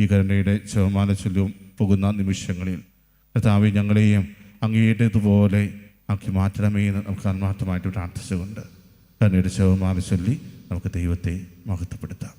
ഈ കരുണയുടെ ശവമാല ചൊല്ലും പോകുന്ന നിമിഷങ്ങളിൽ കർത്താവ് ഞങ്ങളെയും അങ്ങേറ്റതുപോലെ ആക്കി മാറ്റണമേ എന്ന് നമുക്ക് ആത്മാർത്ഥമായിട്ട് പ്രാർത്ഥിച്ചുകൊണ്ട് കരുണയുടെ ശവമാല ചൊല്ലി നമുക്ക് ദൈവത്തെ മഹത്വപ്പെടുത്താം.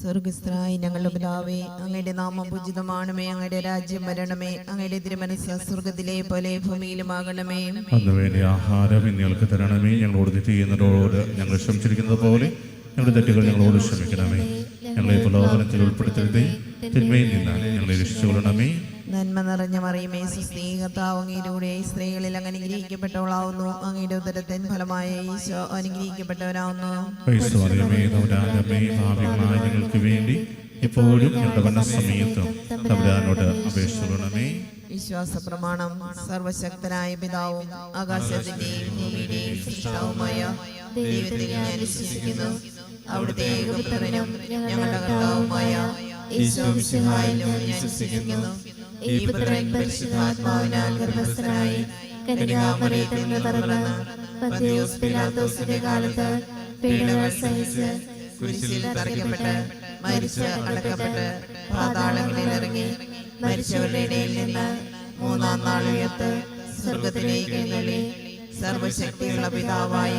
സ്വർഗസ്ഥനായ ഞങ്ങളുടെ പിതാവേ അങ്ങയുടെ നാമം പൂജിതമാണമേ അങ്ങയുടെ രാജ്യം വരണമേ അങ്ങയുടെ തിരുമനസ് സ്വർഗത്തിലെ പോലെ ഭൂമിയിലുമാകണമേ. അന്നുവേണ്ടി ആഹാരം ഇന്ന് ഞങ്ങൾക്ക് തരണമേ ഞങ്ങളോട് തെറ്റ് ചെയ്യുന്നവരോട് ഞങ്ങൾ ശ്രമിച്ചിരിക്കുന്നത് പോലെ ഞങ്ങളുടെ തെറ്റുകൾ ഞങ്ങളോട് ക്ഷമിക്കണമേ. ഞങ്ങളെ പ്രലോഭനത്തിൽ ഉൾപ്പെടുത്തരുതേ. തിന്മയിൽ നിന്ന് ഞങ്ങളെ രക്ഷിച്ചുകൊള്ളണമേ. നന്മ നിറഞ്ഞ മറിയുമേ സുസ്നേഹത്താവ് അങ്ങയിലൂടെ സ്ത്രീകളിൽ അങ്ങ് അനുഗ്രഹിക്കപ്പെട്ടവളാവുന്നു. അങ്ങയുടെ ഉദരത്തിൻ ഫലമായ ഈശോ അനുഗ്രഹിക്കപ്പെട്ടവരാവുന്നു ഞങ്ങൾക്ക് വേണ്ടി എപ്പോഴും ഞങ്ങളുടെ വിശ്വാസ പ്രമാണം സർവശക്തനായ പിതാവും ആകാശത്തിന്റെയും ഭൂമിയുടെയും സൃഷ്ടാവുമായ ദൈവത്തിൽ ഞാൻ വിശ്വസിക്കുന്നു. അവിടുത്തെ ഏകപുത്രനും ഞങ്ങളുടെ കർത്താവുമായ ഈശോ മിശിഹായിലും ഞാൻ വിശ്വസിക്കുന്നു. ഈ പുത്രൻ പരിശുദ്ധാത്മാവിനാൽ ഗർഭസ്ഥനായി കന്യകാമറിയത്തിൽ നിന്ന് പിറന്ന് പന്തിയോസ് പിലാത്തോസിന്റെ കാലത്ത് പീഡകൾ സഹിച്ച് കുരിശിൽ തറയ്ക്കപ്പെട്ട് മരിച്ച് അടക്കപ്പെട്ട് പാതാളങ്ങളിൽ ഇറങ്ങി മരിച്ചവരുടെ ഇടയിൽ നിന്ന് മൂന്നാം നാൾ ഉയർത്ത് സ്വർഗത്തിലേക്ക് എഴുന്നള്ളി സർവശക്തിയുള്ള പിതാവായ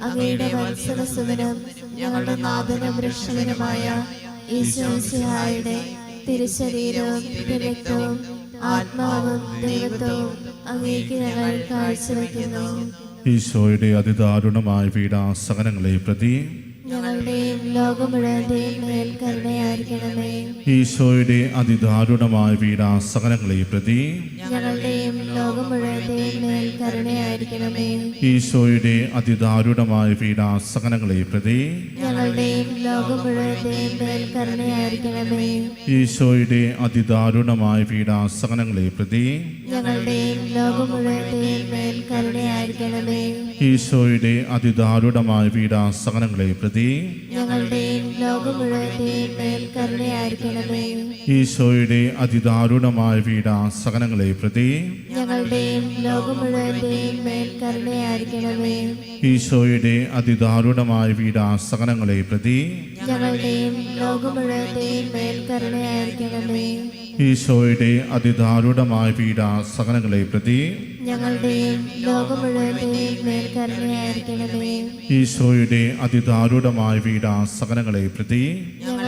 അങ്ങയുടെ വത്സലസുതനും ഞങ്ങളുടെ നാഥനും രക്ഷകനുമായ ഈശോസിഹായുടെ തിരുശരീരവും തിരക്തവും ആത്മാവും ദൈവത്വവും അങ്ങേക്ക് ഞങ്ങൾ കാഴ്ചവെക്കുന്നു ഈശോയുടെ അതിദാരുണമായ പീഡാസകനങ്ങളെ പ്രതി ഞങ്ങളുടെയും ലോകം മുഴുവന്റെയും മേൽ കരുണയായിരിക്കണമേ. ഈശോയുടെ അതിദാരുണമായ പീഡാസകനങ്ങളെ പ്രതി ഞങ്ങളുടെയും ലോകം മുഴുവന്റെയും മേൽ കരുണയായിരിക്കണമേ. ഈശോയുടെ അതിദാരുണമായ പീഡാസകനങ്ങളെ പ്രതി. ഞങ്ങളുടെയും ലോകം മുഴുവന്റെയും മേൽ കരുണയായിരിക്കണമേ. ഈശോയുടെ അതിദാരുണമായ പീഡാസകനങ്ങളെ പ്രതി. ഞങ്ങളുടെയും ലോകം മുഴുവന്റെയും മേൽ കരുണയായിരിക്കണമേ. ഈശോയുടെ അതിദാരുണമായ പീഡാസകനങ്ങളെ പ്രതി. ഞങ്ങളുടെയും ലോകം മുഴുവന്റെയും മേൽ കരുണയായിരിക്കണമേ. ഈശോയുടെ അതിദാരുണമായ പീഡാസകനങ്ങളെ പ്രതി. ഞങ്ങളുടെയും ലോകം മുഴുവന്റെയും മേൽ കരുണയായിരിക്കണമേ. ഈശോയുടെ അതിദാരുണമായ പീഡാസകനങ്ങളെ പ്രതി ഞങ്ങളുടെയും ലോകം മുഴുവന്റെയും മേൽ കരുണയായിരിക്കണമേ. ഈശോയുടെ അതിദാരുണമായ പീഡാസകനങ്ങളെ പ്രതി ഞങ്ങളുടെയും ലോകം മുഴുവന്റെയും മേൽ കരുണയായിരിക്കണമേ. ഈശോയുടെ അതിദാരുണമായ പീഡാസകനങ്ങളെ പ്രതി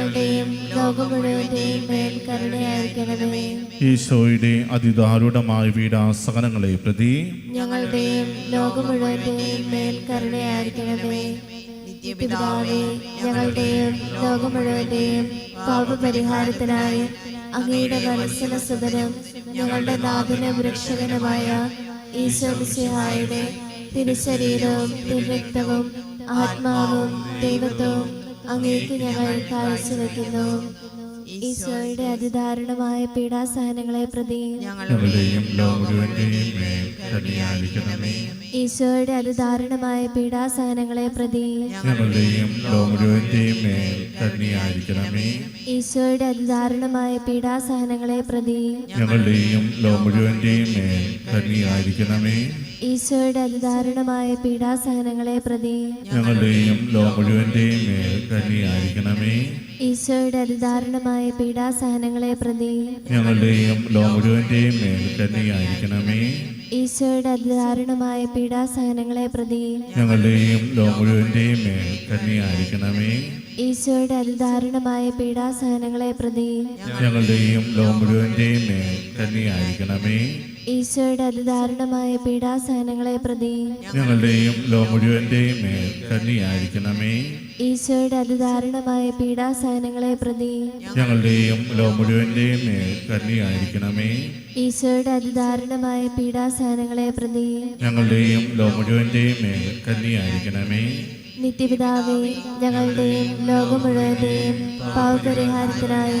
ഞങ്ങളുടെയും ലോകം മുഴുവന്റെയും മേൽ കരുണയായിരിക്കണമേ. ഈശോയുടെ അതിദാരുണമായ പീഡാസകനങ്ങളെ പ്രതി ഞങ്ങളുടെയും ലോകം മുഴുവന്റെയും മേൽ കരുണയായിരിക്കണമേ. ഞങ്ങളുടെയും ലോകം മുഴുവന്റെയും പാപപരിഹാരത്തിനായി അങ്ങയുടെ വത്സല സുതനും ഞങ്ങളുടെ നാഥനും രക്ഷകനുമായ ഈശോ മിശിഹായുടെ തിരുശരീരവും തിരുരക്തവും ആത്മാവും ദൈവത്വവും അങ്ങേക്ക് ഞങ്ങൾ കാഴ്ച വെക്കുന്നു. ഈശോയുടെ അതിദാരുണമായ പീഡാസഹനങ്ങളെ പ്രതി ഞങ്ങളുടെയും അതിദാരുണമായ പീഡാസഹനങ്ങളെ പ്രതി ഈശോയുടെ അതിദാരുണമായ പീഡാസഹനങ്ങളെ പ്രതി ഞങ്ങളുടെയും ലോകം മുഴുവന്റെയും മേൽ കരുണയായിരിക്കണമേ ഈശോയുടെ അതിദാരുണമായ പീഡാസഹനങ്ങളെ പ്രതി ഞങ്ങളുടെയും ലോകമുഴുവന്റെയും മേൽ കരുണയായിരിക്കണമേ ഈശോയുടെ അതിദാരുണമായ പീഡാസഹനങ്ങളെ പ്രതി ഞങ്ങളുടെയും ലോകമുഴുവന്റെയും മേൽ കരുണയായിരിക്കണമേ ഈശോയുടെ അതിദാരുണമായ പീഡാസഹനങ്ങളെ പ്രതി ഞങ്ങളുടെയും ലോകമുഴുവന്റെയും മേൽ കരുണയായിരിക്കണമേ ഈശോയുടെ അതിദാരുണമായ പീഡാസഹനങ്ങളെ പ്രതി ഞങ്ങളുടെയും ലോകമുഴുവന്റെയും മേൽ കരുണയായിരിക്കണമേ ഈശോയുടെ അതിദാരുണമായ പീഡാസഹനങ്ങളെ പ്രതി ഞങ്ങളുടെയും ലോമുഴുവന്റെയും മേൽ കന്നിയായിരിക്കണമേ ഈശോയുടെ അതിദാരുണമായ പീഡാസഹനങ്ങളെ പ്രതി ഞങ്ങളുടെയും ലോമുഴുവന്റെയും മേൽ കന്നിയായിരിക്കണമേ ഈശോയുടെ അതിദാരുണമായ പീഡാസഹനങ്ങളെ പ്രതി ഞങ്ങളുടെയും ലോമുഴുവന്റെയും മേൽ കന്നിയായിരിക്കണമേ നിത്യപിതാവേ ഞങ്ങളുടെയും ലോകം മുഴുവന്റെയും പാവപരിഹാരത്തിനായി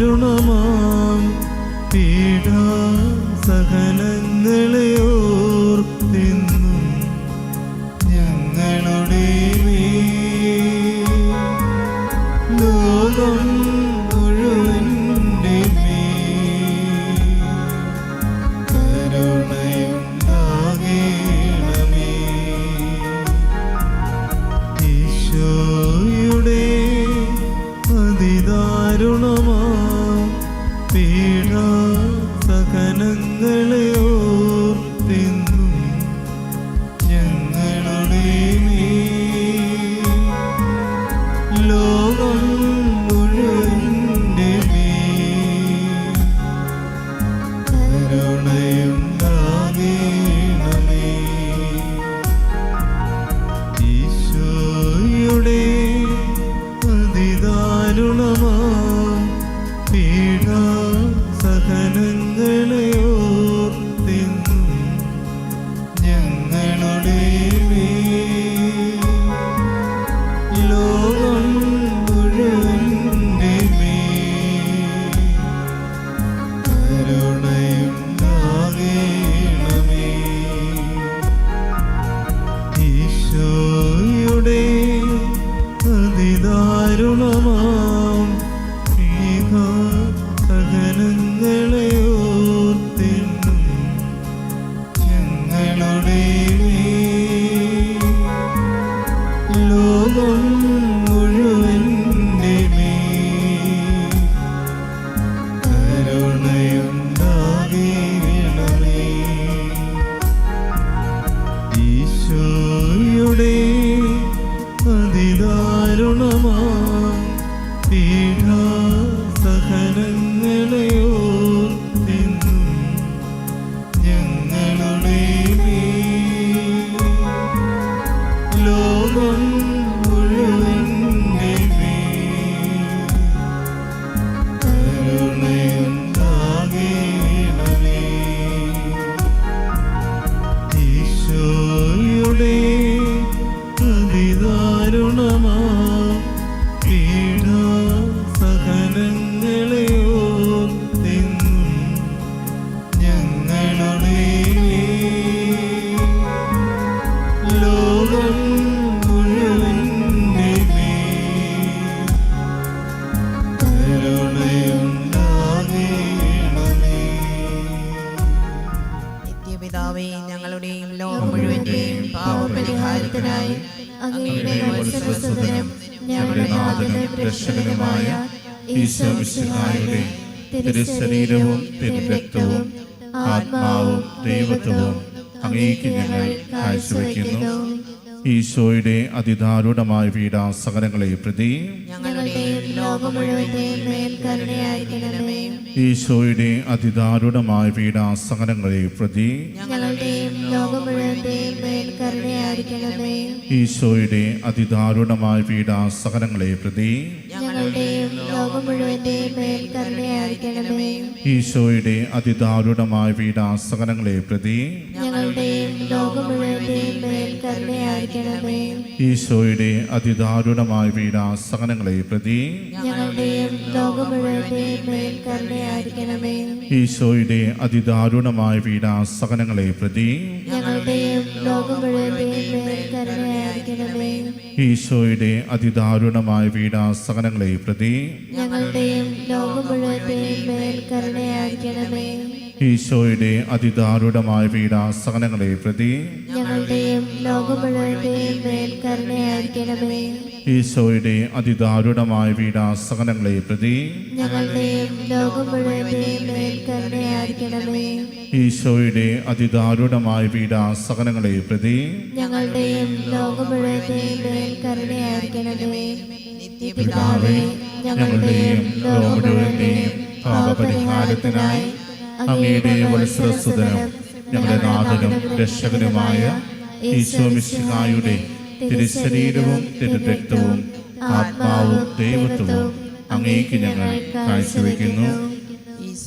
കരുണമാ your name. one. തിരുശരീരവും തിരുരക്തവും ആത്മാവും ദൈവത്വവും അങ്ങേക്ക് ഞങ്ങൾ കാഴ്ചവെക്കുന്നു. ഈശോയുടെ അതിദാരുഢമായ വീടാ സകലങ്ങളെ പ്രതി ഈശോയുടെ ലോകം വീടാ സകലങ്ങളെ പ്രതി ഈശോയുടെ അതിദാരുണമായ പീഡാസകലങ്ങളെ പ്രതി ഈശോയുടെ അതിദാരുണമായ പീഡാസകലങ്ങളെ പ്രതി ഞങ്ങളുടെയും ലോകം മുഴുവന്റെയും മേൽ കരുണയായിരിക്കണമേ. ഈശോയുടെ അതിദാരുണമായ പീഡാസകലങ്ങളെ പ്രതി ഞങ്ങളുടെയും ലോകം മുഴുവന്റെയും മേൽ കരുണയായിരിക്കണമേ. ഈശോയുടെ അതിദാരുണമായ പീഡാസകലങ്ങളെ പ്രതി ഞങ്ങളുടെയും ലോകം മുഴുവന്റെയും മേൽ കരുണയായിരിക്കണമേ. ഈശോയുടെ അതിദാരുണമായ പീഡാസകലങ്ങളെ പ്രതി ഞങ്ങളുടെയും ലോകം മുഴുവന്റെയും മേൽ കരുണയായിരിക്കണമേ. ഈശോയുടെ അതിദാരുണമായ പീഡാസകലങ്ങളെ പ്രതി ഞങ്ങളുടെയും ലോകം മുഴുവന്റെയും മേൽ കരുണയായിരിക്കണമേ. ഈശോയുടെ അതിദാരുണമായ പീഡാസഹനങ്ങളെ പ്രതി ഞങ്ങളുടെയും ലോകം മുഴുവന്റെയും മേൽ കരുണയായിരിക്കണമേ. ഈശോയുടെ അതിദാരുണമായ പീഡാസഹനങ്ങളെ പ്രതി ഈശോയുടെ അതിദാരുണമായ പീഡാസഹനങ്ങളെ പ്രതി ഞങ്ങളുടെയും ലോകം കരുണയായിരിക്കണമേ. നിത്യപിതാവേ ഞങ്ങളുടെയും ലോകം മുഴുവന്റെയും പാപപരിഹാരത്തിനായി അങ്ങയുടെ വത്സരസുതനും ഞങ്ങളുടെ നാഥനും രക്ഷകനുമായ ഈശോ മിശിഹായുടെ തിരുശരീരവും തിരുരക്തവും ആത്മാവും ദൈവത്വവും അങ്ങേക്ക് ഞങ്ങൾ കാഴ്ചവെക്കുന്നു.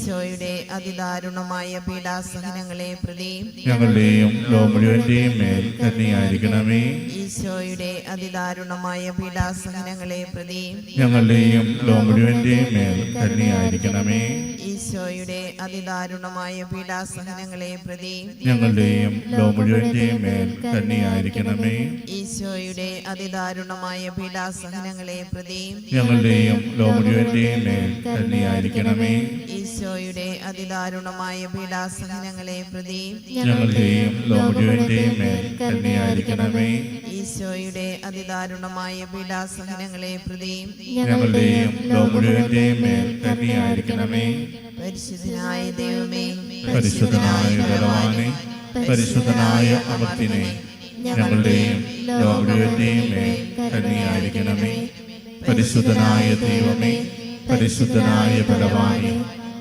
ഈശോയുടെ അതിദാരുണമായ പീഡാസഹനങ്ങളെ പ്രതി ഞങ്ങളുടെയും ലോകം മുഴുവന്റെയും മേൽ കരുണയായിരിക്കണമേ. ഈശോയുടെ അതിദാരുണമായ പീഡാസഹനങ്ങളെ പ്രതി ഞങ്ങളുടെയും ലോകം മുഴുവന്റെയും മേൽ കരുണയായിരിക്കണമേ. ഈശോയുടെ അതിദാരുണമായ പീഡാസഹനങ്ങളെ പ്രതി ഞങ്ങളുടെയും ലോകം മുഴുവന്റെയും മേൽ കരുണയായിരിക്കണമേ. ഈശോയുടെ അതിദാരുണമായ പീഡാസഹനങ്ങളെ പ്രതി ഞങ്ങളുടെയും ലോകം മുഴുവന്റെയും മേൽ കരുണയായിരിക്കണമേ. ഈശോയുടെ അതിദാരുണമായ പീഡാസഹനങ്ങളെ പ്രതി ഈശോയുടെ അതിദാരുണമായ പീഡാസഹനങ്ങളെ പ്രതി പരിശുദ്ധനായ ദൈവമേ പരിശുദ്ധനായ ബലവാനെ പരിശുദ്ധനായ അമർത്തിനെ ഞങ്ങളുടെയും ലോകയുടെയും കരുണയായിരിക്കണമേ. പരിശുദ്ധനായ ദൈവമേ പരിശുദ്ധനായ ബലവാനെ